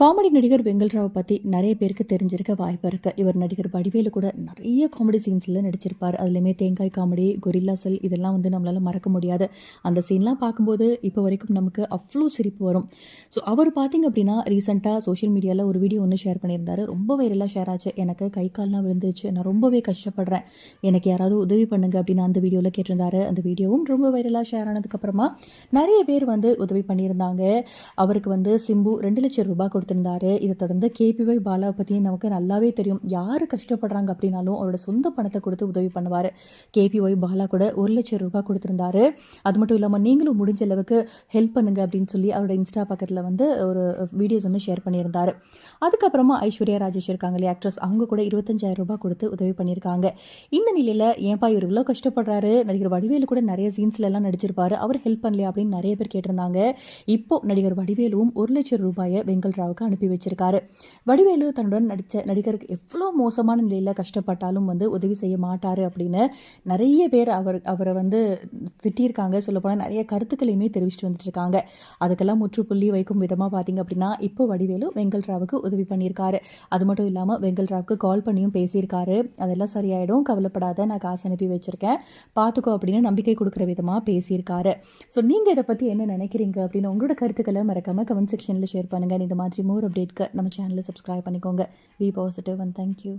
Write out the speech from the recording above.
Comedy நடிகர் வெங்கல்ராவை பற்றி நிறைய பேருக்கு தெரிஞ்சிருக்க வாய்ப்பு இருக்குது இவர் நடிகர் வடிவேலு கூட நிறைய காமெடி சீன்ஸில் நடிச்சிருப்பார். அதுலேயுமே தேங்காய் காமெடி கொரில்லா செல் இதெல்லாம் வந்து நம்மளால் மறக்க முடியாது. அந்த சீன்லாம் பார்க்கும்போது இப்போ வரைக்கும் நமக்கு அவ்வளோ சிரிப்பு வரும். ஸோ அவர் பார்த்தீங்க அப்படின்னா ரீசெண்டாக சோஷியல் மீடியாவில் ஒரு வீடியோ ஒன்று ஷேர் பண்ணியிருந்தாரு. ரொம்ப வைரலாக ஷேர் ஆச்சு. எனக்கு கை கால்லாம் விழுந்துருச்சு. நான் ரொம்பவே கஷ்டப்படுறேன். எனக்கு யாராவது உதவி பண்ணுங்க அப்படின்னு அந்த வீடியோவில் கேட்டிருந்தாரு. அந்த வீடியோவும் ரொம்ப வைரலாக ஷேர் ஆனதுக்கப்புறமா நிறைய பேர் வந்து உதவி பண்ணியிருந்தாங்க. அவருக்கு வந்து சிம்பு ரெண்டு லட்சம் ரூபாய் கொடுத்துருந்தாரு. இதை தொடர்ந்து கேபிஒய் பாலாவை பற்றி நமக்கு நல்லாவே தெரியும். யார் கஷ்டப்படுறாங்க அப்படின்னாலும் அவரோட சொந்த பணத்தை கொடுத்து உதவி பண்ணுவார். கேபிஒய் பாலா கூட ஒரு லட்சம் ரூபாய் கொடுத்துருந்தாரு. அது மட்டும் இல்லாமல் நீங்களும் முடிஞ்ச அளவுக்கு ஹெல்ப் பண்ணுங்க அப்படின்னு சொல்லி அவரோட இன்ஸ்டா பக்கத்தில் வந்து ஒரு வீடியோஸ் வந்து ஷேர் பண்ணியிருந்தார். அதுக்கப்புறமா ஐஸ்வர்யா ராஜேஷ் இருக்காங்க இல்லையா ஆக்ட்ரஸ் அவங்க கூட இருபத்தஞ்சாயிரம் ரூபாய் கொடுத்து உதவி பண்ணியிருக்காங்க. இந்த நிலையில் ஏன்பா இவர் இவ்வளோ கஷ்டப்படுறாரு? நடிகர் வடிவேலு கூட நிறைய சீன்ஸ்லலாம் நடிச்சிருப்பாரு. அவர் ஹெல்ப் பண்ணலையா அப்படின்னு நிறைய பேர் கேட்டிருந்தாங்க. இப்போ நடிகர் வடிவேலுவும் ஒரு லட்சம் ரூபாயை வெங்கல் ராவுக்கு அனுப்பி வச்சிருக்காரு வடிவேலு தன்னுடன் நடித்த நடிகருக்கு எவ்வளோ மோசமான நிலையில் கஷ்டப்பட்டாலும் வந்து உதவி செய்ய மாட்டார் அப்படின்னு நிறைய பேர் அவர் அவரை வந்து திட்டியிருக்காங்க. சொல்லப்போனால் நிறைய கருத்துக்களையுமே தெரிவிச்சுட்டு வந்துட்டுருக்காங்க. அதுக்கெல்லாம் முற்றுப்புள்ளி வைக்கும் விதமாக பார்த்தீங்க அப்படின்னா இப்போ வடிவேலு வெங்கல் ராவுக்கு உதவி பண்ணியிருக்காரு. அது மட்டும் இல்லாமல் வெங்கல் ராவுக்கு கால் பண்ணியும் பேசியிருக்காரு. அதெல்லாம் சரியாயிடும். கவலைப்படாத நான் காசு அனுப்பி வச்சுருக்கேன். பார்த்துக்கோ அப்படின்னு நம்பிக்கை கொடுக்குற விதமாக பேசியிருக்காரு. ஸோ நீங்கள் இதை பற்றி என்ன நினைக்கிறீங்க அப்படின்னு உங்களோட கருத்துக்களை மறக்காமல் கமெண்ட் செக்ஷனில் ஷேர் பண்ணுங்கள் இந்த மாதிரி மோர் அப்டேட்க்கு நம்ம சேனலை சப்ஸ்கிரைப் பண்ணிக்கோங்க. B positive and thank you